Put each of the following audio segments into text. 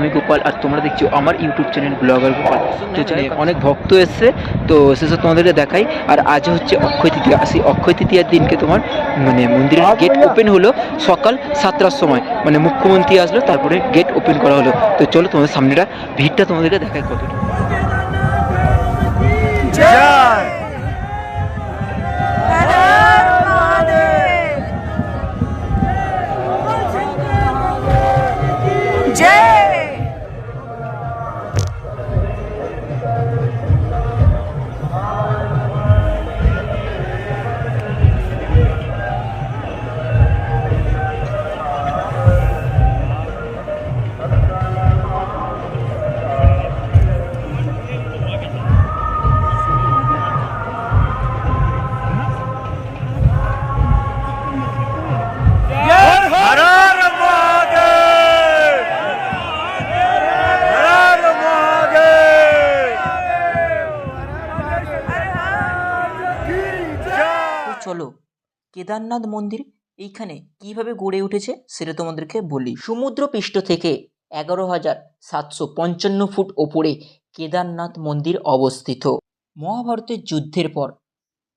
আমি গোপাল, আর তোমরা দেখছ আমার ইউটিউব চ্যানেল ব্লগার গোপাল। তো চ্যানেলে অনেক ভক্ত এসছে, তো সেসব তোমাদেরকে দেখাই। আর আজ হচ্ছে অক্ষয় তৃতীয়া। সেই অক্ষয় তৃতীয়ার দিনকে তোমার মানে মন্দিরের গেট ওপেন হলো সকাল সাতটার সময়। মানে মুখ্যমন্ত্রী আসলো, তারপরে গেট ওপেন করা হলো। তো চলো তোমাদের সামনেটা, ভিড়টা তোমাদেরকে দেখাই কতটা কেদারনাথ মন্দির এইখানে কীভাবে গড়ে উঠেছে সেটা তোমাদেরকে বলি। সমুদ্র পৃষ্ঠ থেকে এগারো হাজার সাতশো পঞ্চান্ন ফুট ওপরে কেদারনাথ মন্দির অবস্থিত। মহাভারতের যুদ্ধের পর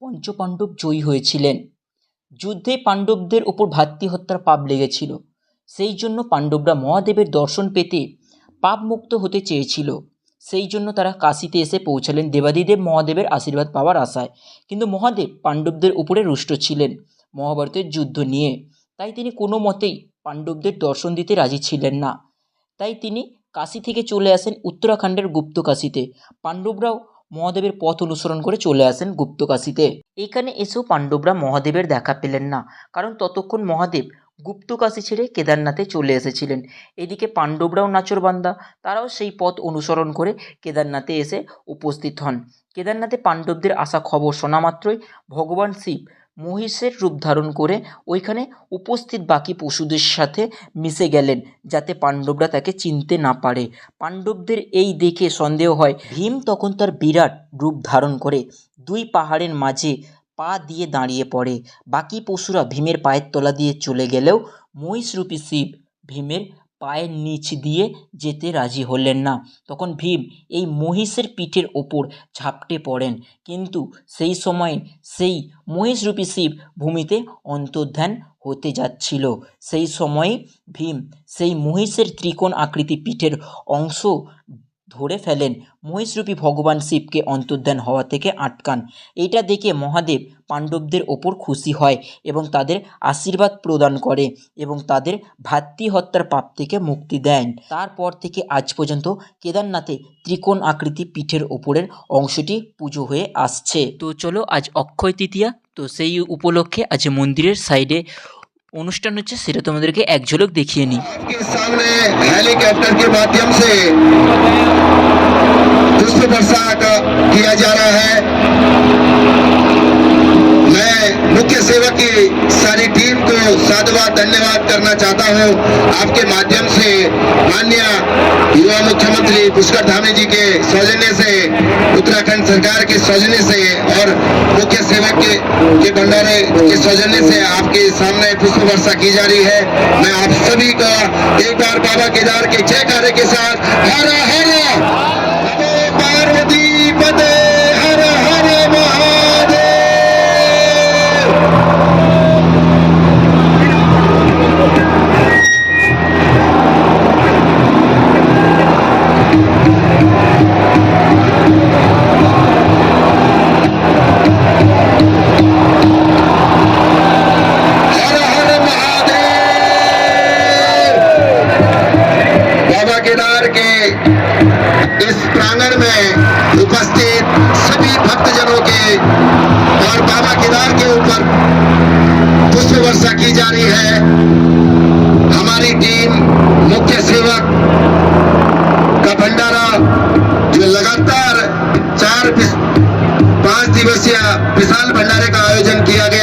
পঞ্চপাণ্ডব জয়ী হয়েছিলেন। যুদ্ধে পাণ্ডবদের ওপর হত্যার পাপ লেগেছিল। সেই জন্য পাণ্ডবরা মহাদেবের দর্শন পেতে পাপমুক্ত হতে চেয়েছিল। সেই জন্য তারা কাশিতে এসে পৌঁছালেন দেবাদিদেব মহাদেবের আশীর্বাদ পাওয়ার আশায়। কিন্তু মহাদেব পাণ্ডবদের উপরে রুষ্ট ছিলেন মহাভারতের যুদ্ধ নিয়ে। তাই তিনি কোনো মতেই পাণ্ডবদের দর্শন দিতে রাজি ছিলেন না। তাই তিনি কাশী থেকে চলে আসেন উত্তরাখণ্ডের গুপ্তকাশীতে পাণ্ডবরাও মহাদেবের পথ অনুসরণ করে চলে আসেন গুপ্তকাশীতে এখানে এসেও পাণ্ডবরা মহাদেবের দেখা পেলেন না। কারণ ততক্ষণ মহাদেব গুপ্তকাশী ছেড়ে কেদারনাথে চলে এসেছিলেন। এদিকে পাণ্ডবরাও নাচরবান্দা, তারাও সেই পথ অনুসরণ করে কেদারনাথে এসে উপস্থিত হন। কেদারনাথে পাণ্ডবদের আসা খবর শোনা মাত্রই ভগবান শিব মহিষের রূপ ধারণ করে ওইখানে উপস্থিত বাকি পশুদের সাথে মিশে গেলেন, যাতে পাণ্ডবরা তাকে চিনতে না পারে। পাণ্ডবদের এই দেখে সন্দেহ হয়, ভীম তখন তার বিরাট রূপ ধারণ করে। দুই পাহাড়ের মাঝে পা দিয়ে দাঁড়িয়ে পড়ে। বাকি পশুরা ভীমের পায়ের তলা দিয়ে চলে গেলেও মহিষরূপী শিব ভীমের পায়ের নিচ দিয়ে যেতে রাজি হলেন না। তখন ভীম এই মহিষের পিঠের ওপর ঝাপটে পড়েন। কিন্তু সেই সময় সেই মহিষরূপী শিব ভূমিতে অন্তর্ধান হতে যাচ্ছিল। সেই সময়ে ভীম সেই মহিষের ত্রিকোণ আকৃতি পিঠের অংশ ধরে ফেলেন। মহিষরূপী ভগবান শিবকে অন্তর্ধান হওয়া থেকে আটকান। এটা দেখে মহাদেব পাণ্ডবদের ওপর খুশি হয় এবং তাদের আশীর্বাদ প্রদান করে এবং তাদের ভাতৃ হত্যার পাপ থেকে মুক্তি দেন। তারপর থেকে আজ পর্যন্ত কেদারনাথে ত্রিকোণ আকৃতি পিঠের ওপরের অংশটি পুজো হয়ে আসছে। তো চলো আজ অক্ষয় তৃতীয়া। তো সেই উপলক্ষে আজ মন্দিরের সাইডে অনুষ্ঠান হচ্ছে সেটা তোমাদেরকে এক ঝলক দেখিয়ে নিই आपके सामने हेलीकॉप्टर के माध्यम से पुष्प वर्षा का किया जा रहा है मैं मुख्य सेवक की सारी टीम को साधुवाद धन्यवाद करना चाहता हूँ। आपके माध्यम से माननीय युवा मुख्यमंत्री पुष्कर धामी जी के सौजन्य से उत्तराखंड सरकार के सौजन्य से और मुख्य सेवक के, के भंडारे के सौजन्य से आपके सामने पुष्प वर्षा की जा रही है। मैं आप सभी का एक बार बाबा केदार के जयकारे के साथ हरा हर पिस- पाँच दिवसीय विशाल भंडारे का आयोजन किया गया।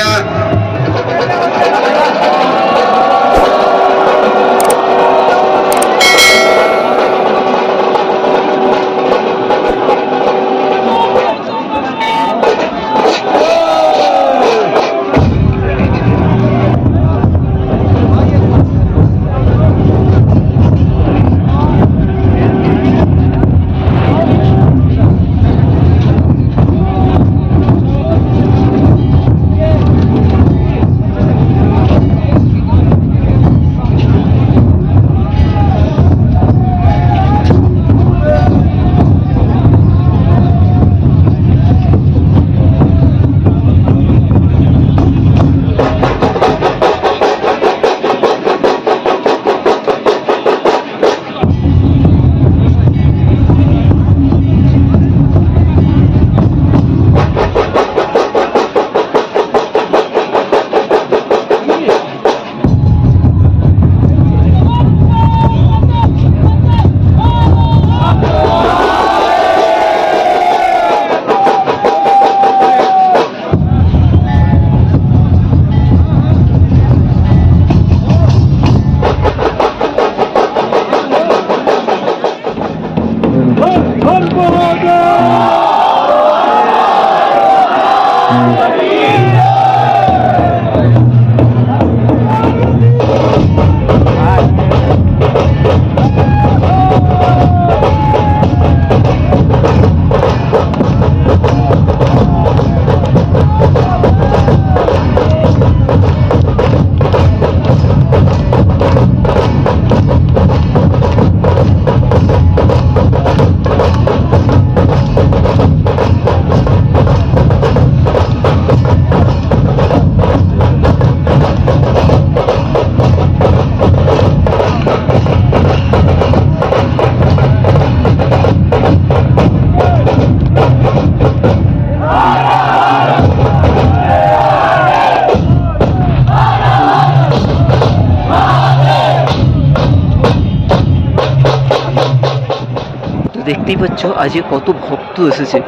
দেখতেই পাচ্ছ আজকে কত ভক্ত এসেছে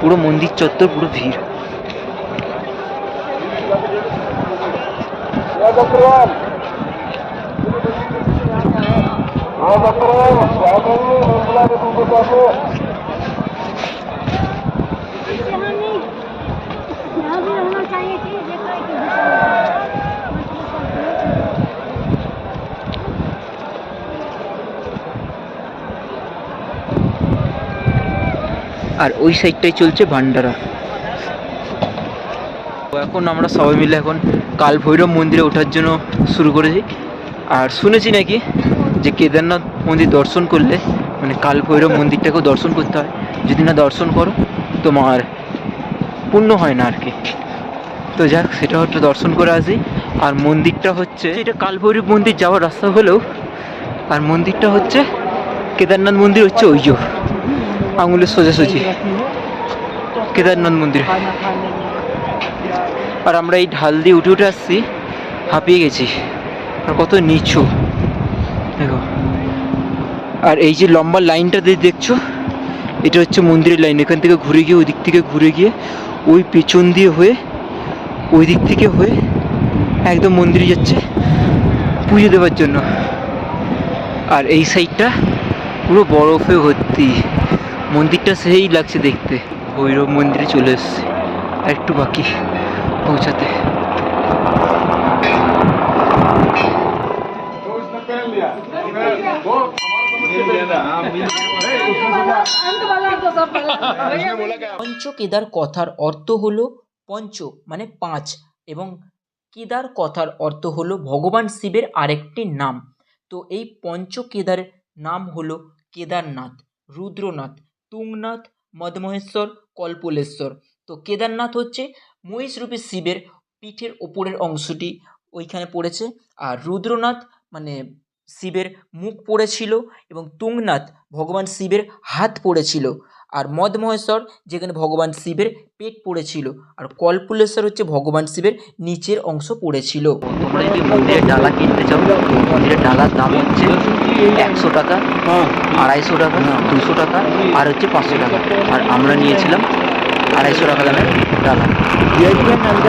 পুরো মন্দির চত্বর পুরো ভিড় यहाँ আর ওই সাইডটাই চলছে ভান্ডারা। এখন আমরা সবাই মিলে এখন কাল ভৈরব মন্দিরে ওঠার জন্য শুরু করেছি। আর শুনেছি নাকি যে কেদারনাথ মন্দির দর্শন করলে মানে কাল ভৈরব মন্দিরটাকেও দর্শন করতে হয়। যদি না দর্শন করো তোমার পূর্ণ হয় না আর কি। তো যাক, সেটা হচ্ছে দর্শন করে আসি। আর মন্দিরটা হচ্ছে এটা কাল ভৈরব মন্দির যাওয়ার রাস্তা হলেও, আর মন্দিরটা হচ্ছে কেদারনাথ মন্দির হচ্ছে ওই আঙুলের সোজাসুজি। কেদারনাথ মন্দির। আর আমরা এই ঢাল দিয়ে উঠে উঠে আসছি, হাঁপিয়ে গেছি। আর কত নিচু। দেখো। আর এই যে লম্বা লাইনটা দিয়ে দেখছ, এটা হচ্ছে মন্দিরের লাইন। এখান থেকে ঘুরে গিয়ে, ওই দিক থেকে ঘুরে গিয়ে, ওই পেছন দিয়ে হয়ে, ওই দিক থেকে হয়ে একদম মন্দিরে যাচ্ছে পুজো দেওয়ার জন্য। আর এই সাইডটা পুরো বরফে ভর্তি। মন্দিরটা সেই লাগছে দেখতে। ভৈরব মন্দিরে চলে এসছে। একটু বাকি পৌঁছাতে। পঞ্চ কেদার কথার অর্থ হলো পঞ্চ মানে পাঁচ, এবং কেদার কথার অর্থ হলো ভগবান শিবের আরেকটি নাম। তো এই পঞ্চ কেদারের নাম হলো কেদারনাথ, রুদ্রনাথ। তুংনাথ মদমহেশ্বর, কল্পলেশ্বর। তো কেদারনাথ হচ্ছে মহিষরূপী শিবের পিঠের ওপরের অংশটি ওইখানে পড়েছে। আর রুদ্রনাথ মানে শিবের মুখ পড়েছিল এবং তুংনাথ ভগবান শিবের হাত পড়েছিল। আর মদমহেশ্বর যেখানে ভগবান শিবের পেট পড়েছিল। আর কল্পলেশ্বর হচ্ছে ভগবান শিবের নিচের অংশ পড়েছিল। তোমরা যদি মন্দিরের ডালা কিনতে চাও মন্দিরের ডালার দাম হচ্ছে একশো টাকা, আড়াইশো টাকা দুশো টাকা, আর হচ্ছে পাঁচশো টাকা। আর আমরা নিয়েছিলাম আড়াইশো টাকা দামের ডালা।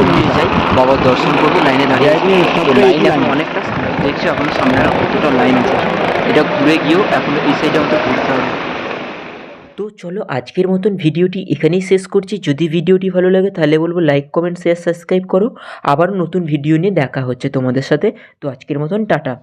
নিয়ে যাই বাবার দর্শন করব, লাইনে দাঁড়িয়ে অনেকটা দেখছি, এখন সামনে কতটা লাইন আছে। এটা ঘুরে গিয়েও এখন এই সাইডে আমাদের ঘুরতে হবে। তো চলো, আজকের মতন ভিডিওটি এখানেই শেষ করছি। যদি ভিডিওটি ভালো লাগে, তাহলে বলব লাইক কমেন্ট শেয়ার সাবস্ক্রাইব করো। আবার নতুন ভিডিও নিয়ে দেখা হচ্ছে তোমাদের সাথে। তো আজকের মতন টাটা।